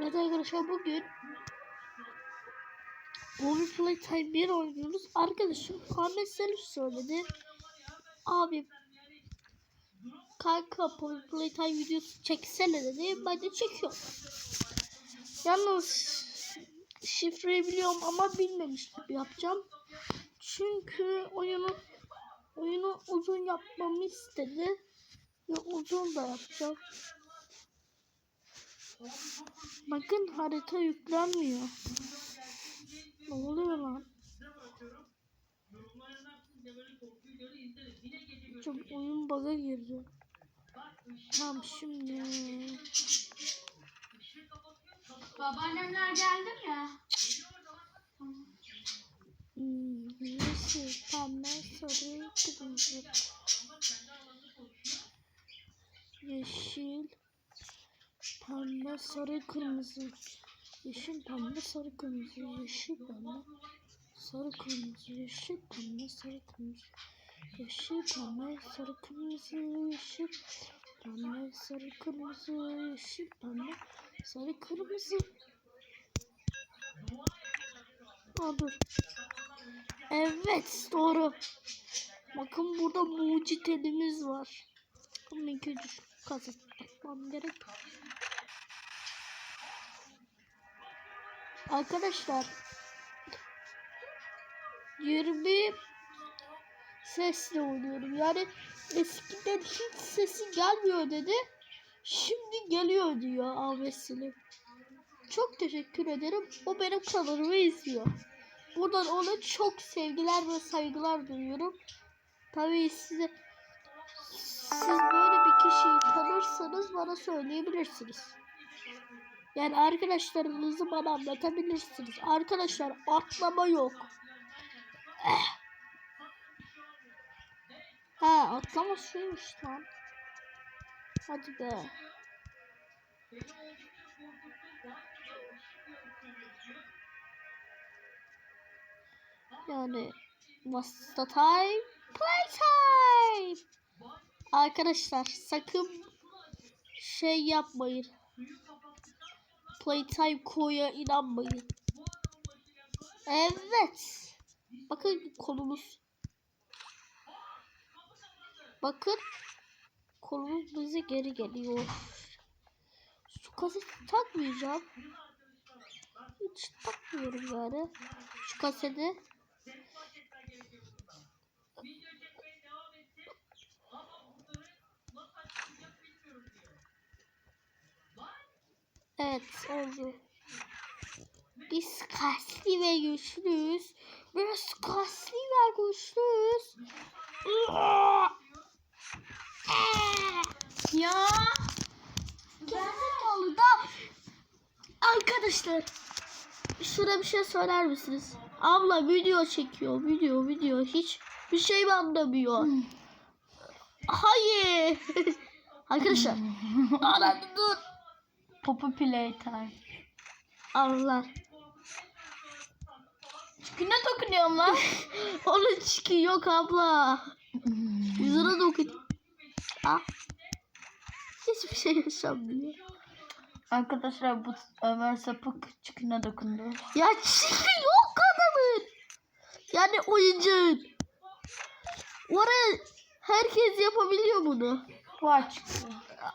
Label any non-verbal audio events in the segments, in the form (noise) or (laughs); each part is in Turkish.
Evet arkadaşlar bugün Bobby Playtime 1 oynuyoruz. Arkadaşım Ahmet Selim söyledi. Abi kanka Bobby Playtime videosu çeksene dedi. Ben de çekiyorum. Yalnız şifreyi biliyorum ama bilmemiş gibi yapacağım. Çünkü oyunu oyunu uzun yapmamı istedi. Ve uzun da yapacağım. Bakın harita yüklenmiyor. Ne oluyor lan? Çok oyun bug'a girdi. Tamam şimdi. Babaannemler geldi mi? Hmm, yeşil, pembe, sarı, kırmızı. Yeşil, pembe, sarı, kırmızı. Yeşil, pembe, sarı, kırmızı. Yeşil, pembe, sarı, kırmızı. Yeşil, pembe, sarı, kırmızı. Yeşil, pembe, sarı, kırmızı. Yeşil, pembe, sarı, kırmızı. Yeşil, pembe, sarı, kırmızı. Aa. Evet doğru. Bakın burada mucit elimiz var. Bunu ilk önce bakmam gerek. Arkadaşlar 20 sesle oynuyorum. Yani eskiden hiç sesi gelmiyor dedi. Şimdi geliyor diyor Ahmet. Çok teşekkür ederim. O benim kanalımı izliyor. Buradan ona çok sevgiler ve saygılar duyuyorum. Tabii size siz böyle bir kişiyi tanırsanız bana söyleyebilirsiniz. Yani arkadaşlarınızı bana anlatabilirsiniz. Arkadaşlar atlama yok. Eh. Ha atlama şuymuş lan. Hadi be. Yani what's the time? Playtime! Arkadaşlar sakın şey yapmayın. Playtime koya inanmayın. Evet. Bakın kolumuz. Bakın kolumuz bize geri geliyor. Şu kaseti takmayacağım. Hiç takmıyorum yani. Şu kaseti. Evet oldu. Biz kaslı ve güçlüyüz. Biz kaslı ve güçlüyüz. Ya. Gerizekalı da. Arkadaşlar. Şuna bir şey söyler misiniz? Abla video çekiyor. Video video. Hiç bir şey anlamıyor? Hayır. (laughs) Arkadaşlar. (laughs) Anladım dur. Poppy Playtime. Allah. Güne dokunuyorum lan. (laughs) Onun çıkı yok abla. Yüzüne dokun. Ah. Hiçbir şey yaşanmıyor. Arkadaşlar bu Ömer sapık çıkına dokundu. Ya çıkı yok adamın. Yani oyuncun. Oraya herkes yapabiliyor bunu. Var çıktı.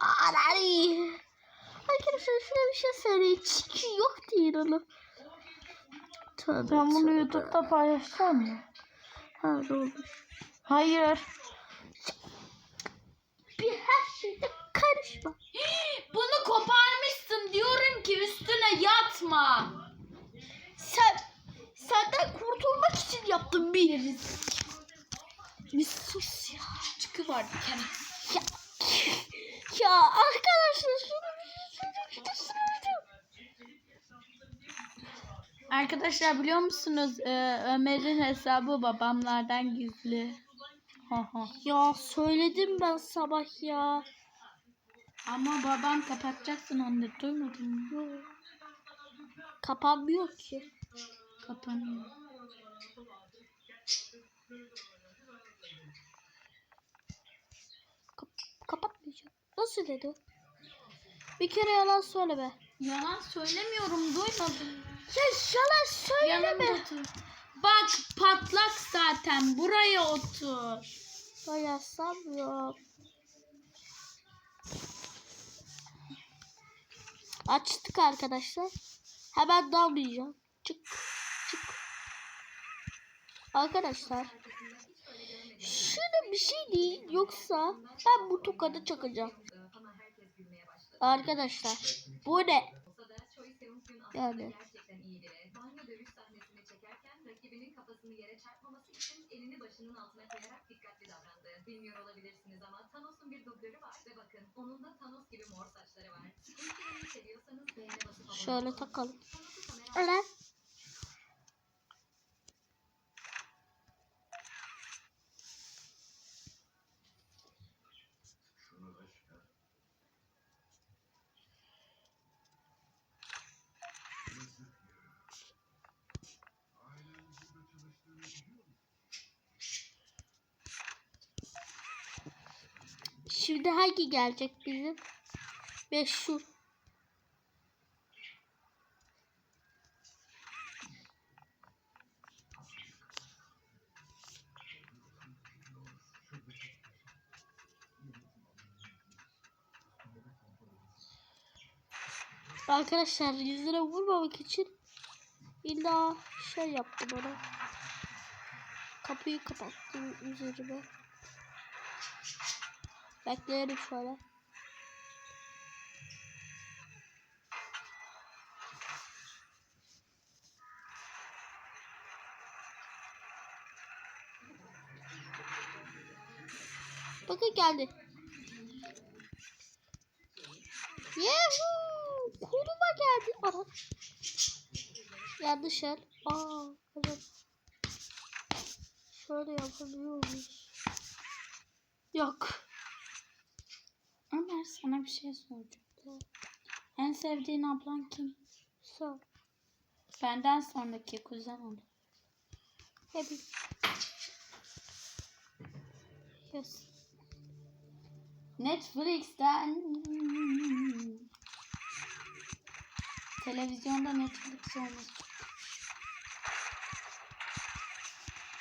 Anani. Arkadaşlar şuna bir şey söyleyeyim. Çıkı yok değil onu. Tövbe Sen bunu tövbe. YouTube'da paylaşsan mı? Ha olur. Hayır. Bir her şeyde karışma. (gasps) Bunu koparmışsın diyorum ki üstüne yatma. Sen senden kurtulmak için yaptım bir. Bir sus ya. Çıkı var bir kere. Ya, ya arkadaşlar şunu Arkadaşlar biliyor musunuz Ee, Ömer'in hesabı babamlardan gizli. Ha ha. Ya söyledim ben sabah ya. Ama babam kapatacaksın onu duymadın mı? Kapanmıyor ki. Kapanıyor. Kapatmayacağım. Nasıl dedi? Bir kere yalan söyleme. Yalan söylemiyorum duymadım. Ya yalan söyleme. Yanımda. Bak patlak zaten buraya otur. Bayağı sanmıyorum. Açtık arkadaşlar. Hemen dalmayacağım. Çık çık. Arkadaşlar. Şurada bir şey değil. Yoksa ben bu tokadı çakacağım. Arkadaşlar. Bu ne? Yani. Bilmiyor olabilirsiniz ama Thanos'un bir dublörü var ve bakın onun da Thanos gibi mor saçları var. Şöyle takalım. Thanos'u Şimdi hangi gelecek bizim? Ve şu. Arkadaşlar yüzüne vurmamak için illa şey yaptım ona. Kapıyı kapattım üzerime. Bekleyelim şöyle. Bakın geldi. Yahoo! Koluma geldi. Ara. Yanlış yer. Aa, evet. Şöyle yapabiliyor muyuz? Yok. Ömer sana bir şey soracağım. En sevdiğin ablan kim? Sor. Benden sonraki kuzen olur. Hep. Yes. Netflix'ten televizyonda Netflix olması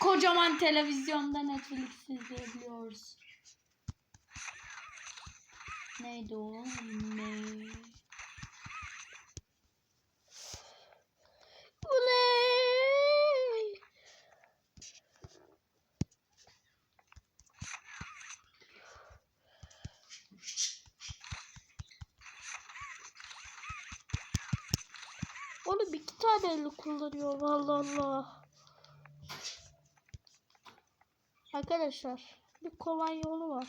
Kocaman televizyonda Netflix izleyebiliyoruz. Neydi o? Ne? Oley! Oğlum iki tane elle kullanıyor Allah Allah. Arkadaşlar bir kolay yolu var.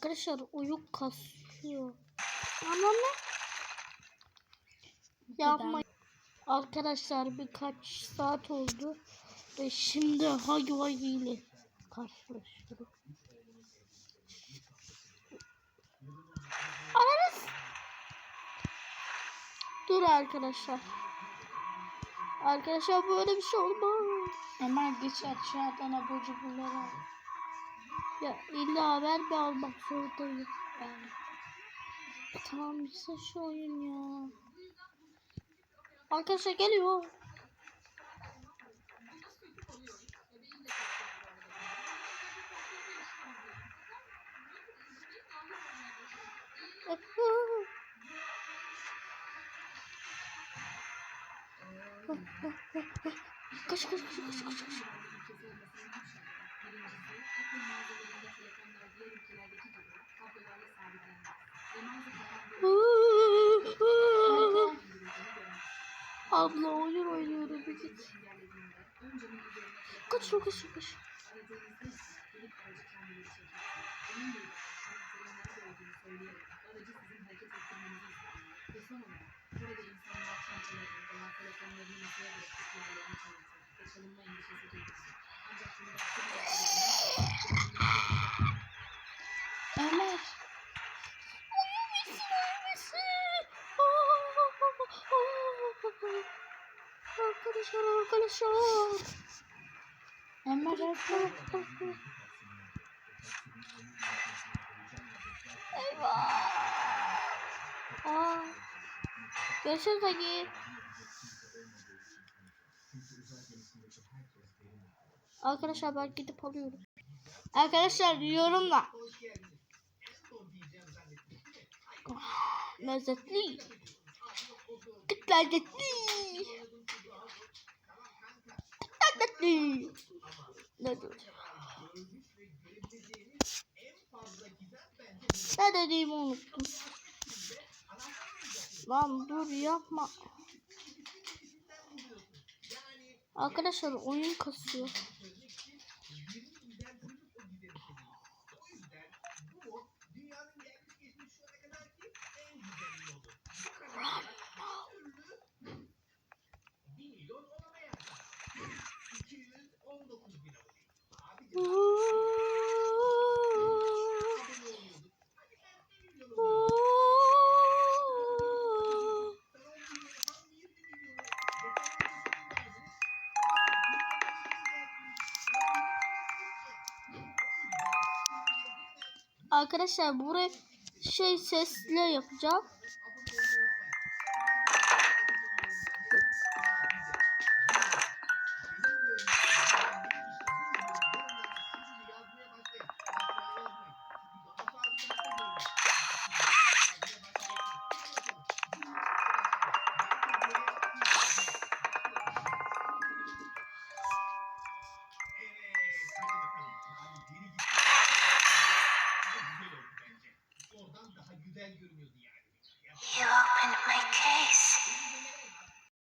Arkadaşlar oyun kasıyor. Ama ne? Yapma. Arkadaşlar birkaç saat oldu. Ve şimdi Hagi Wagi ile karşılaşıyorum. Ananız. Dur arkadaşlar. Arkadaşlar böyle bir şey olmaz. Ömer geç aşağıdan abur cuburları al. Ya illa haber mi almak zorundayım. Yani. Tamam bize şu oyun ya. Arkadaşlar geliyor. Kaç kaç kaç kaç kaç kaç. Abla oyun oynuyorum bir git. Kaç kaç kaç. insan Arkadaşlar arkadaşlar. Ömer hadi. Eyvah. Aa. Görüşürüz Hagi. Arkadaşlar ben gidip alıyorum. Arkadaşlar yorumla. Ah, Lezzetli. Çok lezzetli. Lezzetli. Ne dediğimi unuttum. Lan dur yapma. Arkadaşlar oyun kasıyor. Arkadaşlar buraya şey sesle yapacağım.